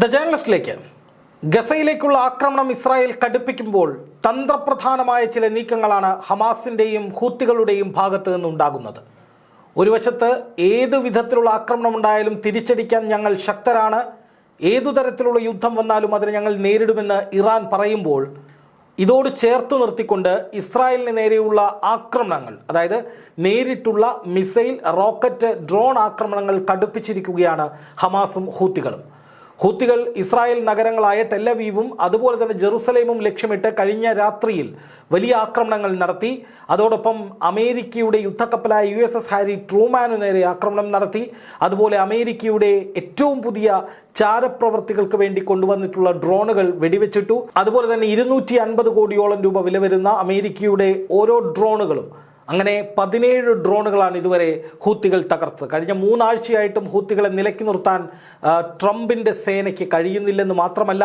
The ജേർണലിസ്റ്റിലേക്ക് ഗസയിലേക്കുള്ള ആക്രമണം Israel കടുപ്പിക്കുമ്പോൾ തന്ത്രപ്രധാനമായ ചില നീക്കങ്ങളാണ് ഹമാസിന്റെയും ഹൂത്തികളുടെയും ഭാഗത്ത് നിന്നുണ്ടാകുന്നത്. ഒരു വശത്ത് ഏതു വിധത്തിലുള്ള ആക്രമണം ഉണ്ടായാലും തിരിച്ചടിക്കാൻ ഞങ്ങൾ ശക്തരാണ്. ഏതു തരത്തിലുള്ള യുദ്ധം വന്നാലും അതിനെ ഞങ്ങൾ നേരിടുമെന്ന് ഇറാൻ പറയുമ്പോൾ ഇതോട് ചേർത്ത് നിർത്തിക്കൊണ്ട് ഇസ്രായേലിന് നേരെയുള്ള ആക്രമണങ്ങൾ അതായത് നേരിട്ടുള്ള മിസൈൽ റോക്കറ്റ് ഡ്രോൺ ആക്രമണങ്ങൾ കടുപ്പിച്ചിരിക്കുകയാണ് ഹമാസും ഹൂത്തികളും. ഹൂത്തികൾ ഇസ്രായേൽ നഗരങ്ങളായ ടെല്ലവീവും അതുപോലെ തന്നെ ജെറുസലേമും ലക്ഷ്യമിട്ട് കഴിഞ്ഞ രാത്രിയിൽ വലിയ ആക്രമണങ്ങൾ നടത്തി. അതോടൊപ്പം അമേരിക്കയുടെ യുദ്ധക്കപ്പലായ യു എസ് എസ് ഹാരി ട്രൂമാനു നേരെ ആക്രമണം നടത്തി. അതുപോലെ അമേരിക്കയുടെ ഏറ്റവും പുതിയ ചാരപ്രവർത്തികൾക്ക് വേണ്ടി കൊണ്ടുവന്നിട്ടുള്ള ഡ്രോണുകൾ വെടിവെച്ചിട്ടു. അതുപോലെ തന്നെ ഇരുന്നൂറ്റി കോടിയോളം രൂപ വില വരുന്ന അമേരിക്കയുടെ ഓരോ ഡ്രോണുകളും അങ്ങനെ പതിനേഴ് ഡ്രോണുകളാണ് ഇതുവരെ ഹൂത്തികൾ തകർത്തത്. കഴിഞ്ഞ മൂന്നാഴ്ചയായിട്ടും ഹൂത്തികളെ നിലക്കി നിർത്താൻ ട്രംപിന്റെ സേനയ്ക്ക് കഴിയുന്നില്ലെന്ന് മാത്രമല്ല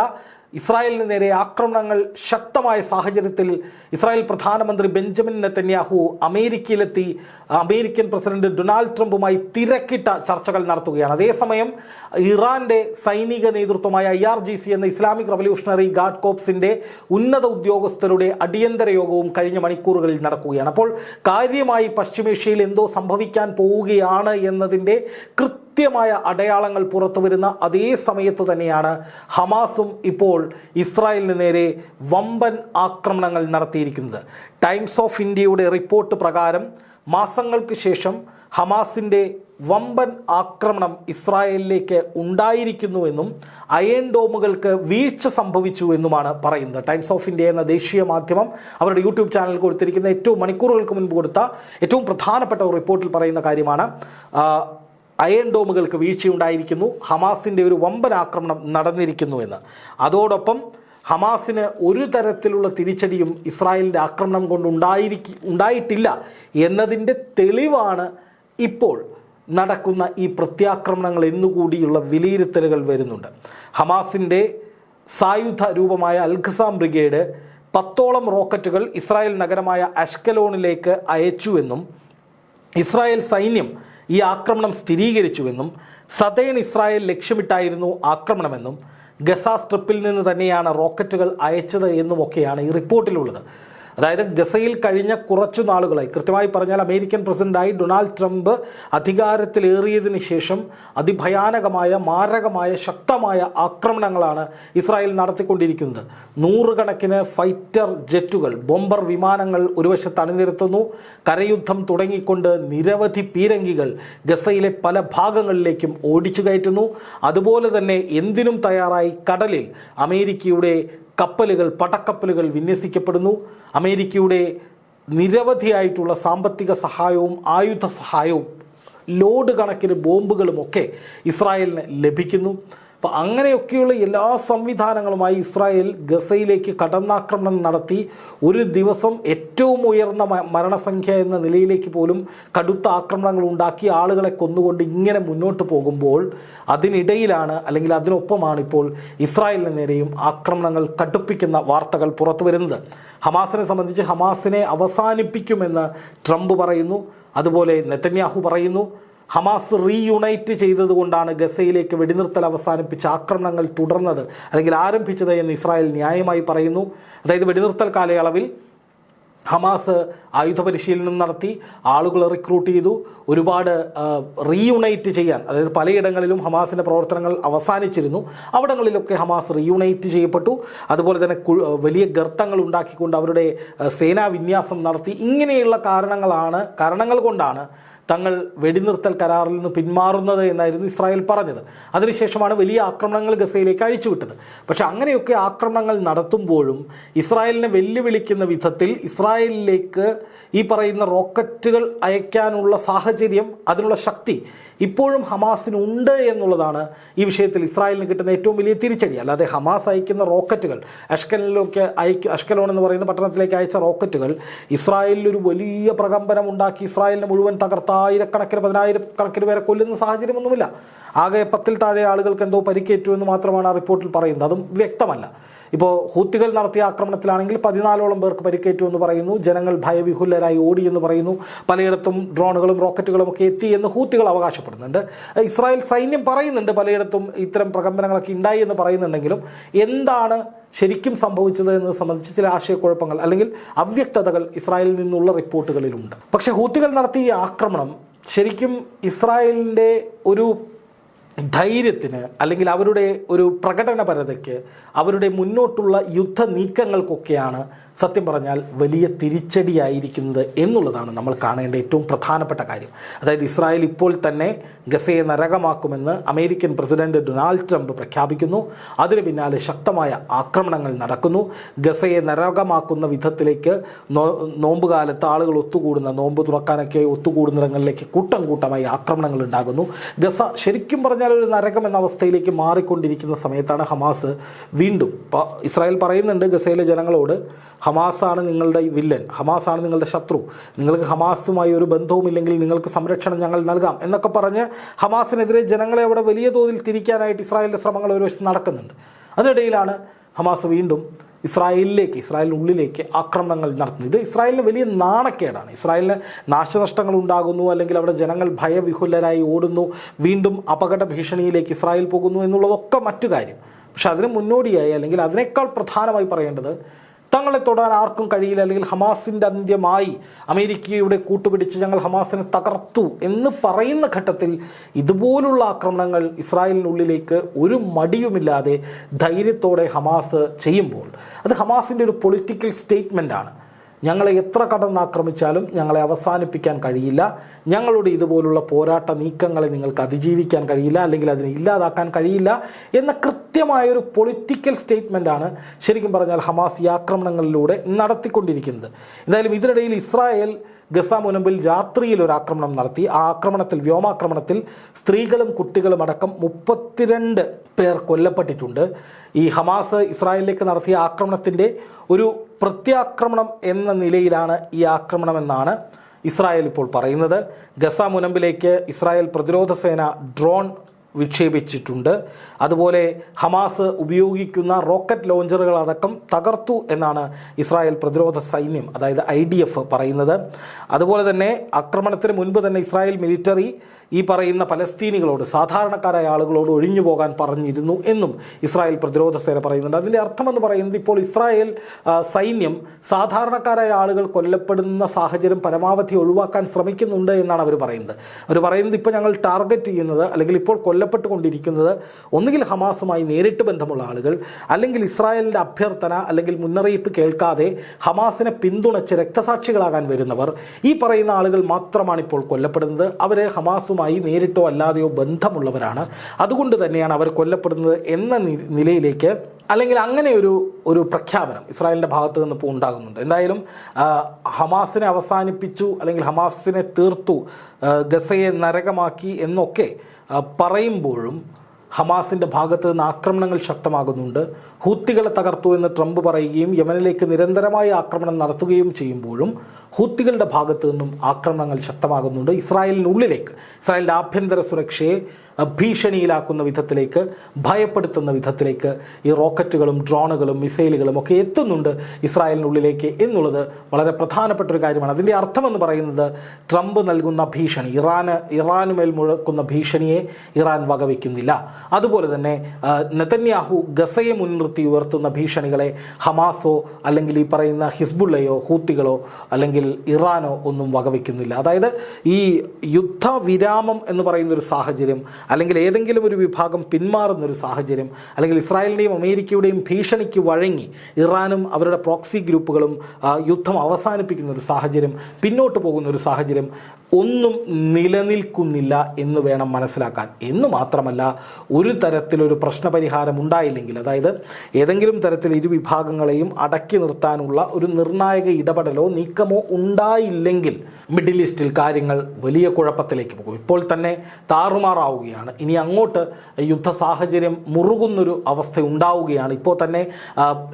ഇസ്രായേലിന് നേരെ ആക്രമണങ്ങൾ ശക്തമായ സാഹചര്യത്തിൽ ഇസ്രായേൽ പ്രധാനമന്ത്രി ബെഞ്ചമിൻ നെത്തന്യാഹു അമേരിക്കയിലെത്തി അമേരിക്കൻ പ്രസിഡന്റ് ഡൊണാൾഡ് ട്രംപുമായി തിരക്കിട്ട ചർച്ചകൾ നടത്തുകയാണ്. അതേസമയം ഇറാന്റെ സൈനിക നേതൃത്വമായ ഐ ആർ ജി സി എന്ന ഇസ്ലാമിക് റവല്യൂഷണറി ഗാർഡ് കോപ്സിന്റെ ഉന്നത ഉദ്യോഗസ്ഥരുടെ അടിയന്തര യോഗവും കഴിഞ്ഞ മണിക്കൂറുകളിൽ നടക്കുകയാണ്. അപ്പോൾ കാര്യമായി പശ്ചിമേഷ്യയിൽ എന്തോ സംഭവിക്കാൻ പോവുകയാണ് എന്നതിന്റെ കൃത്യമായ അടയാളങ്ങൾ പുറത്തു വരുന്ന അതേ സമയത്ത് തന്നെയാണ് ഹമാസും ഇപ്പോൾ ഇസ്രായേലിന് നേരെ വമ്പൻ ആക്രമണങ്ങൾ നടത്തിയിരിക്കുന്നത്. ടൈംസ് ഓഫ് ഇന്ത്യയുടെ റിപ്പോർട്ട് പ്രകാരം മാസങ്ങൾക്ക് ശേഷം ഹമാസിന്റെ വമ്പൻ ആക്രമണം ഇസ്രായേലിലേക്ക് ഉണ്ടായിരിക്കുന്നുവെന്നും അയൺ ഡോമുകൾക്ക് വീഴ്ച സംഭവിച്ചു എന്നുമാണ് പറയുന്നത്. ടൈംസ് ഓഫ് ഇന്ത്യ എന്ന ദേശീയ മാധ്യമം അവരുടെ യൂട്യൂബ് ചാനൽ കൊടുത്തിരിക്കുന്ന ഏറ്റവും മണിക്കൂറുകൾക്ക് മുൻപ് കൊടുത്ത ഏറ്റവും പ്രധാനപ്പെട്ട റിപ്പോർട്ടിൽ പറയുന്ന കാര്യമാണ്. അയൺ ഡോമുകൾക്ക് വീഴ്ചയുണ്ടായിരിക്കുന്നു. ഹമാസിന്റെ ഒരു വമ്പൻ ആക്രമണം നടന്നിരിക്കുന്നു എന്ന്. അതോടൊപ്പം ഹമാസിന് ഒരു തരത്തിലുള്ള തിരിച്ചടിയും ഇസ്രായേലിന്റെ ആക്രമണം കൊണ്ട് ഉണ്ടായിട്ടില്ല എന്നതിന്റെ തെളിവാണ് ഇപ്പോൾ നടക്കുന്ന ഈ പ്രത്യാക്രമണങ്ങൾ എന്നുകൂടിയുള്ള വിലയിരുത്തലുകൾ വരുന്നുണ്ട്. ഹമാസിന്റെ സായുധ രൂപമായ അൽഖസാം ബ്രിഗേഡ് പത്തോളം റോക്കറ്റുകൾ ഇസ്രായേൽ നഗരമായ അഷ്കലോണിലേക്ക് അയച്ചുവെന്നും ഇസ്രായേൽ സൈന്യം ഈ ആക്രമണം സ്ഥിരീകരിച്ചുവെന്നും സതേൺ ഇസ്രായേൽ ലക്ഷ്യമിട്ടായിരുന്നു ആക്രമണമെന്നും ഗസ സ്ട്രിപ്പിൽ നിന്ന് തന്നെയാണ് റോക്കറ്റുകൾ അയച്ചത് എന്നുമൊക്കെയാണ് ഈ റിപ്പോർട്ടിലുള്ളത്. അതായത് ഗസയിൽ കഴിഞ്ഞ കുറച്ചു നാളുകളായി. കൃത്യമായി പറഞ്ഞാൽ അമേരിക്കൻ പ്രസിഡന്റായി ഡൊണാൾഡ് ട്രംപ് അധികാരത്തിലേറിയതിനു ശേഷം അതിഭയാനകമായ മാരകമായ ശക്തമായ ആക്രമണങ്ങളാണ് ഇസ്രായേൽ നടത്തിക്കൊണ്ടിരിക്കുന്നത്. നൂറുകണക്കിന് ഫൈറ്റർ ജെറ്റുകൾ ബോംബർ വിമാനങ്ങൾ ഒരു വശത്ത് അണിനിരത്തുന്നു. കരയുദ്ധം തുടങ്ങിക്കൊണ്ട് നിരവധി പീരങ്കികൾ ഗസയിലെ പല ഭാഗങ്ങളിലേക്കും ഓടിച്ചു കയറ്റുന്നു. അതുപോലെ തന്നെ എന്തിനും തയ്യാറായി കടലിൽ അമേരിക്കയുടെ കപ്പലുകൾ പടക്കപ്പലുകൾ വിന്യസിക്കപ്പെടുന്നു. അമേരിക്കയുടെ നിരവധിയായിട്ടുള്ള സാമ്പത്തിക സഹായവും ആയുധ സഹായവും ലോഡ് കണക്കിന് ബോംബുകളുമൊക്കെ ഇസ്രായേലിന് ലഭിക്കുന്നു. അപ്പോൾ അങ്ങനെയൊക്കെയുള്ള എല്ലാ സംവിധാനങ്ങളുമായി ഇസ്രായേൽ ഗസയിലേക്ക് കടന്നാക്രമണം നടത്തി ഒരു ദിവസം ഏറ്റവും ഉയർന്ന മരണസംഖ്യ എന്ന നിലയിലേക്ക് പോലും കടുത്ത ആക്രമണങ്ങൾ ഉണ്ടാക്കി ആളുകളെ കൊന്നുകൊണ്ട് ഇങ്ങനെ മുന്നോട്ട് പോകുമ്പോൾ അതിനിടയിലാണ് അല്ലെങ്കിൽ അതിനൊപ്പമാണ് ഇപ്പോൾ ഇസ്രായേലിന് നേരെയും ആക്രമണങ്ങൾ കടുപ്പിക്കുന്ന വാർത്തകൾ പുറത്തു വരുന്നത്. ഹമാസിനെ സംബന്ധിച്ച് ഹമാസിനെ അവസാനിപ്പിക്കുമെന്ന് ട്രംപ് പറയുന്നു. അതുപോലെ നെത്തന്യാഹു പറയുന്നു. ഹമാസ് റീയുണൈറ്റ് ചെയ്തതുകൊണ്ടാണ് ഗസയിലേക്ക് വെടിനിർത്തൽ അവസാനിപ്പിച്ച് ആക്രമണങ്ങൾ തുടർന്നത്. അല്ലെങ്കിൽ ആരംഭിച്ചത് എന്ന് ഇസ്രായേൽ ന്യായമായി പറയുന്നു. അതായത് വെടിനിർത്തൽ കാലയളവിൽ ഹമാസ് ആയുധ പരിശീലനം നടത്തി ആളുകളെ റിക്രൂട്ട് ചെയ്തു. ഒരുപാട് റീയുണൈറ്റ് ചെയ്യാൻ അതായത് പലയിടങ്ങളിലും ഹമാസിന്റെ പ്രവർത്തനങ്ങൾ അവസാനിച്ചിരുന്നു. അവിടങ്ങളിലൊക്കെ ഹമാസ് റീയുണൈറ്റ് ചെയ്യപ്പെട്ടു. അതുപോലെ തന്നെ വലിയ ഗർത്തങ്ങൾ ഉണ്ടാക്കിക്കൊണ്ട് അവരുടെ സേനാവിന്യാസം സേനാ വിന്യാസം നടത്തി. ഇങ്ങനെയുള്ള കാരണങ്ങളാണ് കാരണങ്ങൾ കൊണ്ടാണ് തങ്ങൾ വെടിനിർത്തൽ കരാറിൽ നിന്ന് പിന്മാറുന്നത് എന്നായിരുന്നു ഇസ്രായേൽ പറഞ്ഞത്. അതിനുശേഷമാണ് വലിയ ആക്രമണങ്ങൾ ഗസയിലേക്ക് അഴിച്ചുവിട്ടത്. പക്ഷേ അങ്ങനെയൊക്കെ ആക്രമണങ്ങൾ നടത്തുമ്പോഴും ഇസ്രായേലിനെ വെല്ലുവിളിക്കുന്ന വിധത്തിൽ ഇസ്രായേലിലേക്ക് ഈ പറയുന്ന റോക്കറ്റുകൾ അയക്കാനുള്ള സാഹചര്യം അതിനുള്ള ശക്തി ഇപ്പോഴും ഹമാസിന് ഉണ്ട് എന്നുള്ളതാണ് ഈ വിഷയത്തിൽ ഇസ്രായേലിന് കിട്ടുന്ന ഏറ്റവും വലിയ തിരിച്ചടി. അല്ലാതെ ഹമാസ് അയക്കുന്ന റോക്കറ്റുകൾ അഷ്കലിലേക്ക് അയക്ക അഷ്കലോൺ എന്ന് പറയുന്ന പട്ടണത്തിലേക്ക് അയച്ച റോക്കറ്റുകൾ ഇസ്രായേലിൽ ഒരു വലിയ പ്രകമ്പനം ഉണ്ടാക്കി ഇസ്രായേലിനെ മുഴുവൻ തകർത്ത ആയിരക്കണക്കിന് പതിനായിരക്കണക്കിന് പേരെ കൊല്ലുന്ന സാഹചര്യമൊന്നുമില്ല. ആകെ പത്തിൽ താഴെ ആളുകൾക്ക് എന്തോ പരിക്കേറ്റു എന്ന് മാത്രമാണ് ആ റിപ്പോർട്ടിൽ പറയുന്നത്. അതും വ്യക്തമല്ല. ഇപ്പോൾ ഹൂത്തികൾ നടത്തിയ ആക്രമണത്തിലാണെങ്കിൽ പതിനാലോളം പേർക്ക് പരിക്കേറ്റു എന്ന് പറയുന്നു. ജനങ്ങൾ ഭയവിഹുലരായി ഓടി എന്ന് പറയുന്നു. പലയിടത്തും ഡ്രോണുകളും റോക്കറ്റുകളും ഒക്കെ എത്തി എന്ന് ഹൂത്തികൾ അവകാശപ്പെടുന്നു. അവകാശപ്പെടുന്നുണ്ട് ഇസ്രായേൽ സൈന്യം പറയുന്നുണ്ട് പലയിടത്തും ഇത്തരം പ്രകമ്പനങ്ങളൊക്കെ ഉണ്ടായി എന്ന് പറയുന്നുണ്ടെങ്കിലും എന്താണ് ശരിക്കും സംഭവിച്ചത് എന്നത് സംബന്ധിച്ച് ചില ആശയക്കുഴപ്പങ്ങൾ അല്ലെങ്കിൽ അവ്യക്തതകൾ ഇസ്രായേലിൽ നിന്നുള്ള റിപ്പോർട്ടുകളിലുണ്ട്. പക്ഷേ ഹൂത്തികൾ നടത്തിയ ആക്രമണം ശരിക്കും ഇസ്രായേലിന്റെ ഒരു ധൈര്യത്തിന് അല്ലെങ്കിൽ അവരുടെ ഒരു പ്രകടനപരതയ്ക്ക് അവരുടെ മുന്നോട്ടുള്ള യുദ്ധ നീക്കങ്ങൾക്കൊക്കെയാണ് സത്യം പറഞ്ഞാൽ വലിയ തിരിച്ചടിയായിരിക്കുന്നത് എന്നുള്ളതാണ് നമ്മൾ കാണേണ്ട ഏറ്റവും പ്രധാനപ്പെട്ട കാര്യം. അതായത് ഇസ്രായേൽ ഇപ്പോൾ തന്നെ ഗസയെ നരകമാക്കുമെന്ന് അമേരിക്കൻ പ്രസിഡന്റ് ഡൊണാൾഡ് ട്രംപ് പ്രഖ്യാപിക്കുന്നു. അതിന് പിന്നാലെ ശക്തമായ ആക്രമണങ്ങൾ നടക്കുന്നു. ഗസയെ നരകമാക്കുന്ന വിധത്തിലേക്ക് നോമ്പുകാലത്ത് ആളുകൾ ഒത്തുകൂടുന്ന നോമ്പ് തുറക്കാനൊക്കെ ഒത്തുകൂടുന്നിടങ്ങളിലേക്ക് കൂട്ടം കൂട്ടമായി ആക്രമണങ്ങൾ ഉണ്ടാകുന്നു. ഗസ ശരിക്കും പറഞ്ഞാൽ ഒരു നരകം എന്ന അവസ്ഥയിലേക്ക് മാറിക്കൊണ്ടിരിക്കുന്ന സമയത്താണ് ഹമാസ് വീണ്ടും ഇസ്രായേൽ പറയുന്നുണ്ട് ഗസയിലെ ജനങ്ങളോട് ഹമാസാണ് നിങ്ങളുടെ വില്ലൻ ഹമാസാണ് നിങ്ങളുടെ ശത്രു. നിങ്ങൾക്ക് ഹമാസുമായി ഒരു ബന്ധവുമില്ലെങ്കിൽ നിങ്ങൾക്ക് സംരക്ഷണം ഞങ്ങൾ നൽകാം എന്നൊക്കെ പറഞ്ഞ് ഹമാസിനെതിരെ ജനങ്ങളെ അവിടെ വലിയ തോതിൽ തിരിക്കാനായിട്ട് ഇസ്രായേലിന്റെ ശ്രമങ്ങൾ ഒരു നടക്കുന്നുണ്ട്. അതിനിടയിലാണ് ഹമാസ് വീണ്ടും ഇസ്രായേലിലേക്ക് ഇസ്രായേലിനുള്ളിലേക്ക് ആക്രമണങ്ങൾ നടത്തുന്നത്. ഇത് ഇസ്രായേലിന് വലിയ നാണക്കേടാണ്. ഇസ്രായേലിന് നാശനഷ്ടങ്ങൾ ഉണ്ടാകുന്നു അല്ലെങ്കിൽ അവിടെ ജനങ്ങൾ ഭയവിഹുലരായി ഓടുന്നു വീണ്ടും അപകട ഭീഷണിയിലേക്ക് ഇസ്രായേൽ പോകുന്നു എന്നുള്ളതൊക്കെ മറ്റു കാര്യം. പക്ഷെ അതിന് മുന്നോടിയായി അല്ലെങ്കിൽ അതിനേക്കാൾ പ്രധാനമായി പറയേണ്ടത് തങ്ങളെ തൊടാൻ ആർക്കും കഴിയില്ല. അല്ലെങ്കിൽ ഹമാസിന്റെ അന്ത്യമായി അമേരിക്കയുടെ കൂട്ടുപിടിച്ച് ഞങ്ങൾ ഹമാസിനെ തകർത്തു എന്ന് പറയുന്ന ഘട്ടത്തിൽ ഇതുപോലുള്ള ആക്രമണങ്ങൾ ഇസ്രായേലിനുള്ളിലേക്ക് ഒരു മടിയുമില്ലാതെ ധൈര്യത്തോടെ ഹമാസ് ചെയ്യുമ്പോൾ അത് ഹമാസിന്റെ ഒരു പൊളിറ്റിക്കൽ സ്റ്റേറ്റ്മെന്റാണ് ഞങ്ങളെ എത്ര കടന്നാക്രമിച്ചാലും ഞങ്ങളെ അവസാനിപ്പിക്കാൻ കഴിയില്ല. ഞങ്ങളുടെ ഇതുപോലുള്ള പോരാട്ട നീക്കങ്ങളെ നിങ്ങൾക്ക് അതിജീവിക്കാൻ കഴിയില്ല അല്ലെങ്കിൽ അതിനെ ഇല്ലാതാക്കാൻ കഴിയില്ല എന്ന കൃത്യമായൊരു പൊളിറ്റിക്കൽ സ്റ്റേറ്റ്മെന്റാണ് ശരിക്കും പറഞ്ഞാൽ ഹമാസ് ഈ ആക്രമണങ്ങളിലൂടെ നടത്തിക്കൊണ്ടിരിക്കുന്നത്. എന്തായാലും ഇതിനിടയിൽ ഇസ്രായേൽ ഗസ മുനമ്പിൽ രാത്രിയിൽ ഒരു ആക്രമണം നടത്തി. ആ ആക്രമണത്തിൽ വ്യോമാക്രമണത്തിൽ സ്ത്രീകളും കുട്ടികളും അടക്കം മുപ്പത്തിരണ്ട് പേർ കൊല്ലപ്പെട്ടിട്ടുണ്ട്. ഈ ഹമാസ് ഇസ്രായേലിലേക്ക് നടത്തിയ ആക്രമണത്തിന്റെ ഒരു പ്രത്യാക്രമണം എന്ന നിലയിലാണ് ഈ ആക്രമണമെന്നാണ് ഇസ്രായേൽ ഇപ്പോൾ പറയുന്നത്. ഗസ മുനമ്പിലേക്ക് ഇസ്രായേൽ പ്രതിരോധ സേന ഡ്രോൺ വിക്ഷേപിച്ചിട്ടുണ്ട്. അതുപോലെ ഹമാസ് ഉപയോഗിക്കുന്ന റോക്കറ്റ് ലോഞ്ചറുകളടക്കം തകർത്തു എന്നാണ് ഇസ്രായേൽ പ്രതിരോധ സൈന്യം അതായത് ഐ ഡി എഫ് പറയുന്നത്. അതുപോലെ തന്നെ ആക്രമണത്തിന് മുൻപ് തന്നെ ഇസ്രായേൽ മിലിറ്ററി ഈ പറയുന്ന പലസ്തീനികളോട് സാധാരണക്കാരായ ആളുകളോട് ഒഴിഞ്ഞു പോകാൻ പറഞ്ഞിരുന്നു എന്നും ഇസ്രായേൽ പ്രതിരോധ സേന പറയുന്നുണ്ട്. അതിന്റെ അർത്ഥമെന്ന് പറയുന്നത് ഇപ്പോൾ ഇസ്രായേൽ സൈന്യം സാധാരണക്കാരായ ആളുകൾ കൊല്ലപ്പെടുന്ന സാഹചര്യം പരമാവധി ഒഴിവാക്കാൻ ശ്രമിക്കുന്നുണ്ട് എന്നാണ് അവർ പറയുന്നത്. അവർ പറയുന്നത് ഇപ്പോൾ ഞങ്ങൾ ടാർഗറ്റ് ചെയ്യുന്നത് അല്ലെങ്കിൽ ഇപ്പോൾ കൊല്ലപ്പെട്ടുകൊണ്ടിരിക്കുന്നത് ഒന്നുകിൽ ഹമാസുമായി നേരിട്ട് ബന്ധമുള്ള ആളുകൾ അല്ലെങ്കിൽ ഇസ്രായേലിന്റെ അഭ്യർത്ഥന അല്ലെങ്കിൽ മുന്നറിയിപ്പ് കേൾക്കാതെ ഹമാസിനെ പിന്തുണച്ച് രക്തസാക്ഷികളാകാൻ വരുന്നവർ. ഈ പറയുന്ന ആളുകൾ മാത്രമാണ് ഇപ്പോൾ കൊല്ലപ്പെടുന്നത്. അവരെ ഹമാസുമായി നേരിട്ടോ അല്ലാതെയോ ബന്ധമുള്ളവരാണ്. അതുകൊണ്ട് തന്നെയാണ് അവർ കൊല്ലപ്പെടുന്നത് എന്ന നിലയിലേക്ക് അല്ലെങ്കിൽ അങ്ങനെ ഒരു ഒരു പ്രഖ്യാപനം ഇസ്രായേലിന്റെ ഭാഗത്ത് നിന്ന് ഇപ്പോൾ ഉണ്ടാകുന്നുണ്ട്. എന്തായാലും ഹമാസിനെ അവസാനിപ്പിച്ചു അല്ലെങ്കിൽ ഹമാസിനെ തീർത്തു ഗസയെ നരകമാക്കി എന്നൊക്കെ പറയുമ്പോഴും ഹമാസിന്റെ ഭാഗത്ത് നിന്ന് ആക്രമണങ്ങൾ ശക്തമാകുന്നുണ്ട്. ഹൂത്തികളെ തകർത്തു എന്ന് ട്രംപ് പറയുകയും യമനിലേക്ക് നിരന്തരമായ ആക്രമണം നടത്തുകയും ചെയ്യുമ്പോഴും ഹൂത്തികളുടെ ഭാഗത്ത് നിന്നും ആക്രമണങ്ങൾ ശക്തമാകുന്നുണ്ട്. ഇസ്രായേലിനുള്ളിലേക്ക് ഇസ്രായേലിന്റെ ആഭ്യന്തര സുരക്ഷയെ ഭീഷണിയിലാക്കുന്ന വിധത്തിലേക്ക് ഭയപ്പെടുത്തുന്ന വിധത്തിലേക്ക് ഈ റോക്കറ്റുകളും ഡ്രോണുകളും മിസൈലുകളും ഒക്കെ എത്തുന്നുണ്ട് ഇസ്രായേലിനുള്ളിലേക്ക് എന്നുള്ളത് വളരെ പ്രധാനപ്പെട്ട ഒരു കാര്യമാണ്. അതിന്റെ അർത്ഥമെന്ന് പറയുന്നത് ട്രംപ് നൽകുന്ന ഭീഷണി ഇറാന് ഇറാനുമേൽ മുഴക്കുന്ന ഭീഷണിയെ ഇറാൻ വകവയ്ക്കുന്നില്ല അതുപോലെ തന്നെ നെതന്യാഹു ഗസയെ മുൻനിർത്തി ഉയർത്തുന്ന ഭീഷണികളെ ഹമാസോ അല്ലെങ്കിൽ ഈ പറയുന്ന ഹിസ്ബുള്ളയോ ഹൂത്തികളോ അല്ലെങ്കിൽ ഇറാനോ ഒന്നും വകവയ്ക്കുന്നില്ല അതായത് ഈ യുദ്ധവിരാമം എന്ന് പറയുന്ന ഒരു സാഹചര്യം അല്ലെങ്കിൽ ഏതെങ്കിലും ഒരു വിഭാഗം പിന്മാറുന്നൊരു സാഹചര്യം അല്ലെങ്കിൽ ഇസ്രായേലിന്റെയും അമേരിക്കയുടെയും ഭീഷണിക്ക് വഴങ്ങി ഇറാനും അവരുടെ പ്രോക്സി ഗ്രൂപ്പുകളും യുദ്ധം അവസാനിപ്പിക്കുന്ന ഒരു സാഹചര്യം പിന്നോട്ട് പോകുന്ന ഒരു സാഹചര്യം ഒന്നും നിലനിൽക്കുന്നില്ല എന്ന് വേണം മനസ്സിലാക്കാൻ. എന്ന് മാത്രമല്ല ഒരു തരത്തിലൊരു പ്രശ്നപരിഹാരം ഉണ്ടായില്ലെങ്കിൽ അതായത് ഏതെങ്കിലും തരത്തിൽ ഇരു വിഭാഗങ്ങളെയും അടക്കി നിർത്താനുള്ള ഒരു നിർണായക ഇടപെടലോ നീക്കമോ ഉണ്ടായില്ലെങ്കിൽ മിഡിൽ ഈസ്റ്റിൽ കാര്യങ്ങൾ വലിയ കുഴപ്പത്തിലേക്ക് പോകും. ഇപ്പോൾ തന്നെ താറുമാറാവുകയാണ്. ഇനി അങ്ങോട്ട് യുദ്ധ സാഹചര്യം മുറുകുന്നൊരു അവസ്ഥ ഉണ്ടാവുകയാണ്. ഇപ്പോൾ തന്നെ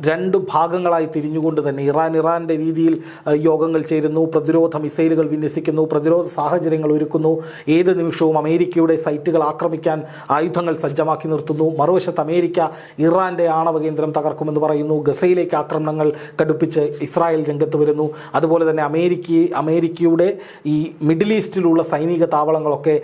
രണ്ട് ഭാഗങ്ങളായി തിരിഞ്ഞുകൊണ്ട് തന്നെ ഇറാൻ ഇറാന്റെ രീതിയിൽ യോഗങ്ങൾ ചേരുന്നു. പ്രതിരോധ മിസൈലുകൾ വിന്യസിക്കുന്നു. പ്രതിരോധ സാഹചര്യങ്ങൾ ഒരുക്കുന്നു. ഏത് നിമിഷവും അമേരിക്കയുടെ സൈറ്റുകൾ ആക്രമിക്കാൻ ആയുധങ്ങൾ സജ്ജമാക്കി നിർത്തുന്നു. മറുവശത്ത് അമേരിക്ക ഇറാന്റെ ആണവ കേന്ദ്രം തകർക്കുമെന്ന് പറയുന്നു. ഗസയിലേക്ക് ആക്രമണങ്ങൾ കടുപ്പിച്ച് ഇസ്രായേൽ രംഗത്ത് വരുന്നു. അതുപോലെ തന്നെ അമേരിക്ക അമേരിക്കയുടെ ഈ മിഡിൽ ഈസ്റ്റിലുള്ള സൈനിക താവളങ്ങളൊക്കെ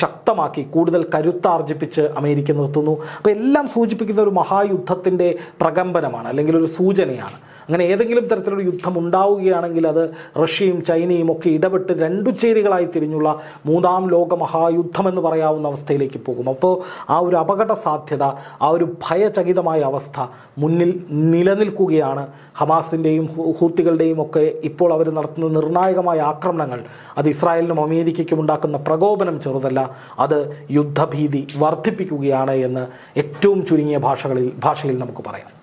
ശക്തമാക്കി കൂടുതൽ കരുത്താർജിപ്പിച്ച് അമേരിക്ക നിർത്തുന്നു. അപ്പോൾ എല്ലാം സൂചിപ്പിക്കുന്ന ഒരു മഹായുദ്ധത്തിന്റെ പ്രകമ്പനമാണ് അല്ലെങ്കിൽ ഒരു സൂചനയാണ്. അങ്ങനെ ഏതെങ്കിലും തരത്തിലുള്ള യുദ്ധം ഉണ്ടാവുകയാണെങ്കിൽ അത് റഷ്യയും ചൈനയും ഒക്കെ ഇടപെട്ട് രണ്ടു ചേരികളായി തിരിഞ്ഞുള്ള മൂന്നാം ലോക മഹായുദ്ധം എന്ന് പറയാവുന്ന അവസ്ഥയിലേക്ക് പോകും. അപ്പോൾ ആ ഒരു അപകട സാധ്യത ആ ഒരു ഭയചകിതമായ അവസ്ഥ മുന്നിൽ നിലനിൽക്കുകയാണ്. ഹമാസിന്റെയും ഹൂത്തികളുടെയും ഒക്കെ ഇപ്പോൾ അവർ നടത്തുന്ന നിർണായകമായ ആക്രമണങ്ങൾ. അത് ഇസ്രായേലിനും അമേരിക്കയ്ക്കും ഉണ്ടാക്കുന്ന പ്രകോപനം ചെറുതല്ല അത് യുദ്ധഭീതി വർദ്ധിപ്പിക്കുകയാണ് എന്ന് ഏറ്റവും ചുരുങ്ങിയ ഭാഷകളിൽ ഭാഷയിൽ നമുക്ക് പറയാം.